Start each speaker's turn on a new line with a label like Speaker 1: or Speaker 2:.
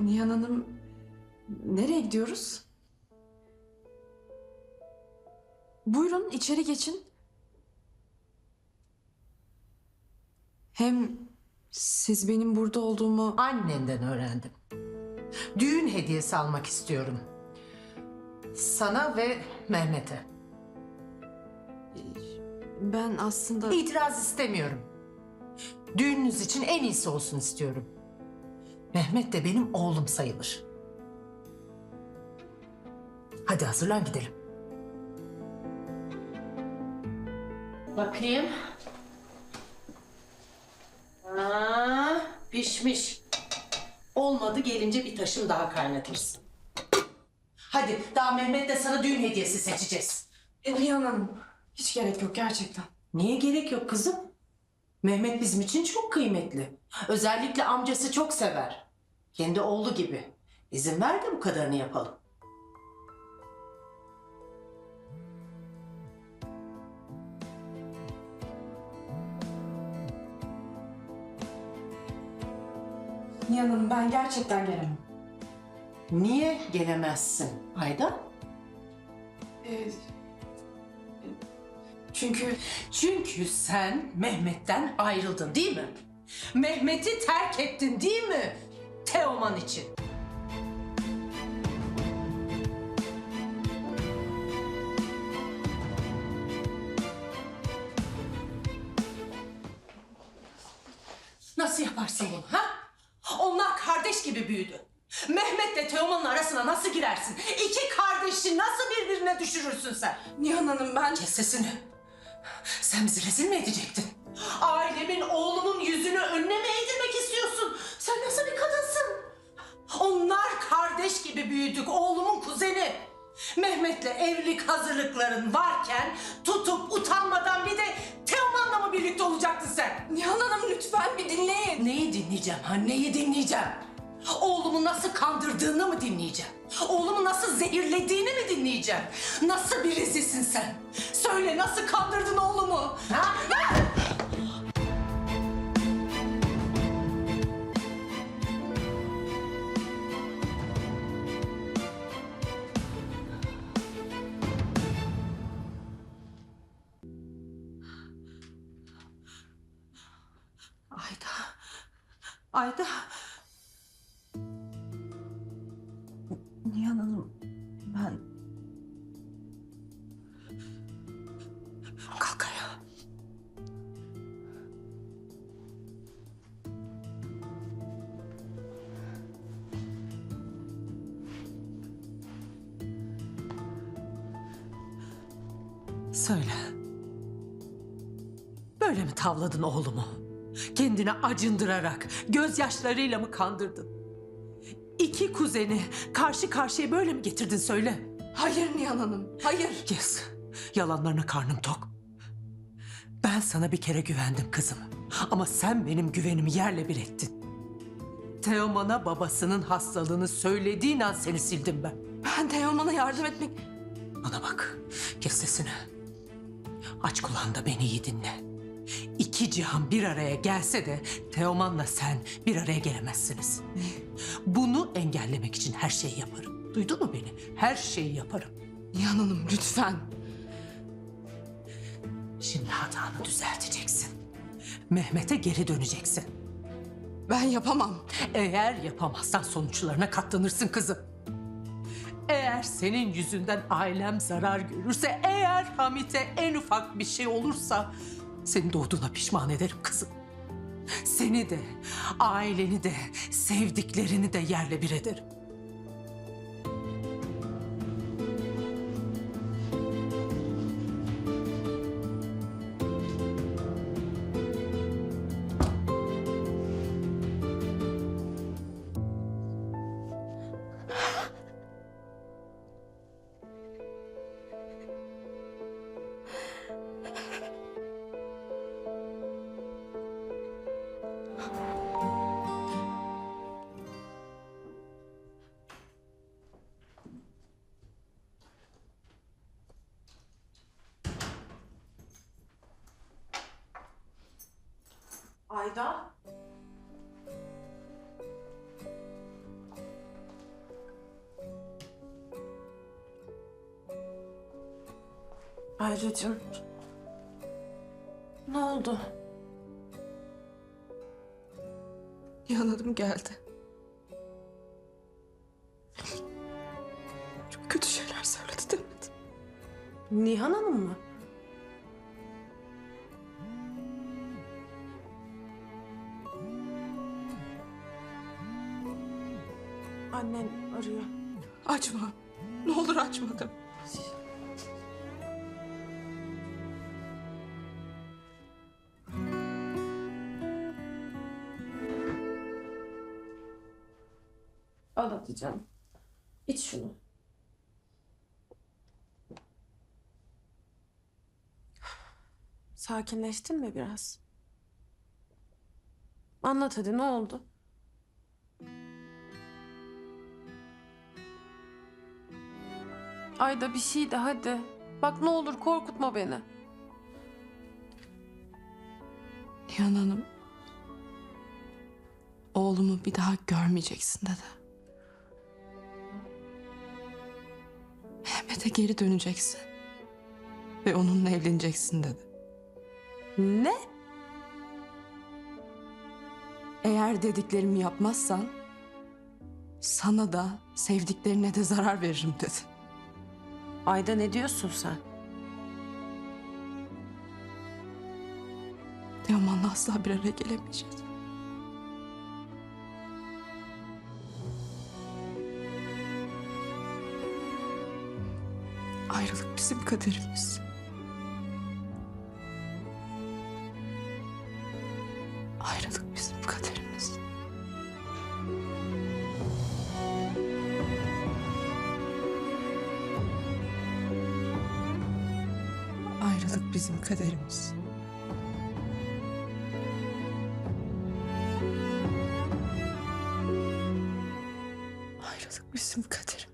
Speaker 1: Nihan Hanım nereye gidiyoruz? Buyurun içeri geçin. Hem siz benim burada olduğumu...
Speaker 2: Annenden öğrendim. Düğün hediyesi almak istiyorum. Sana ve Mehmet'e.
Speaker 1: Ben aslında...
Speaker 2: İtiraz istemiyorum. Düğününüz için en iyisi olsun istiyorum. Mehmet de benim oğlum sayılır. Hadi hazırlan gidelim. Bakayım. Aa, pişmiş. Olmadı gelince bir taşım daha kaynatırsın. Hadi daha Mehmet'le sana düğün hediyesi seçeceğiz.
Speaker 1: E, Nihan Hanım hiç gerek yok gerçekten.
Speaker 2: Niye gerek yok kızım? Mehmet bizim için çok kıymetli. Özellikle amcası çok sever. Kendi oğlu gibi. İzin ver de bu kadarını yapalım.
Speaker 1: Nihan Hanım ben gerçekten gelemem.
Speaker 2: Niye gelemezsin Ayda?
Speaker 1: E, çünkü
Speaker 2: Çünkü sen Mehmet'ten ayrıldın değil mi? Mehmet'i terk ettin değil mi? Teoman için. Nasıl yaparsın bunu ha? Onlar kardeş gibi büyüdü. Mehmet'le Teoman'ın arasına nasıl girersin? İki kardeşi nasıl birbirine düşürürsün sen?
Speaker 1: Nihan Hanım ben...
Speaker 2: Kes sesini. Sen bizi rezil mi edecektin? Ailemin, oğlumun yüzünü önüne mi eğdirmek istiyorsun? Sen nasıl bir kadınsın? Onlar kardeş gibi büyüdük, oğlumun kuzeni. Mehmet'le evlilik hazırlıkların varken tutup utanmadan bir de Teoman'la mı birlikte olacaktın sen?
Speaker 1: Nihan Hanım lütfen bir dinleyin.
Speaker 2: Neyi dinleyeceğim ha, neyi dinleyeceğim? Oğlumu nasıl kandırdığını mı dinleyeceğim? Oğlumu nasıl zehirlediğini mi dinleyeceğim? Nasıl birisisin sen? Söyle nasıl kandırdın oğlumu? Ha? Ha? Ayda. Ayda. Söyle. Böyle mi tavladın oğlumu? Kendini acındırarak, gözyaşlarıyla mı kandırdın? İki kuzeni karşı karşıya böyle mi getirdin söyle?
Speaker 1: Hayır Nihan Hanım hayır.
Speaker 2: Yes. Yalanlarına karnım tok. Ben sana bir kere güvendim kızım. Ama sen benim güvenimi yerle bir ettin. Teoman'a babasının hastalığını söylediğin an seni sildim ben.
Speaker 1: Ben Teoman'a yardım etmek...
Speaker 2: Bana bak, kes sesini. Aç kulağını da beni iyi dinle. İki cihan bir araya gelse de Teoman'la sen bir araya gelemezsiniz. Bunu engellemek için her şeyi yaparım. Duydun mu beni? Her şeyi yaparım.
Speaker 1: Nihan Hanım lütfen.
Speaker 2: Şimdi hatanı düzelteceksin. Mehmet'e geri döneceksin.
Speaker 1: Ben yapamam.
Speaker 2: Eğer yapamazsan sonuçlarına katlanırsın kızım. Eğer senin yüzünden ailem zarar görürse, eğer Hamit'e en ufak bir şey olursa seni doğduğuna pişman ederim kızım. Seni de, aileni de, sevdiklerini de yerle bir ederim.
Speaker 1: Ayda?
Speaker 3: Ayrıcığım. Ne oldu?
Speaker 1: Nihan Hanım geldi. Çok kötü şeyler söyledi Demet.
Speaker 3: Nihan Hanım mı? Annen arıyor.
Speaker 1: Açma. Ne olur açma
Speaker 3: Al hadi canım. İç şunu. Sakinleştin mi biraz? Anlat hadi ne oldu? Ayda bir şey de hadi. Bak ne olur korkutma beni.
Speaker 1: Nihan Hanım. Oğlumu bir daha görmeyeceksin dedi. Mehmet'e geri döneceksin. Ve onunla evleneceksin dedi.
Speaker 3: Ne?
Speaker 1: Eğer dediklerimi yapmazsan sana da sevdiklerine de zarar veririm dedi.
Speaker 3: Ayda ne diyorsun sen?
Speaker 1: Teoman'la asla bir araya gelemeyeceğiz. Ayrılık bizim kaderimiz. Ayrılık bizim kaderimiz. Ayrılık bizim kaderimiz. Ayrılık bizim kaderimiz.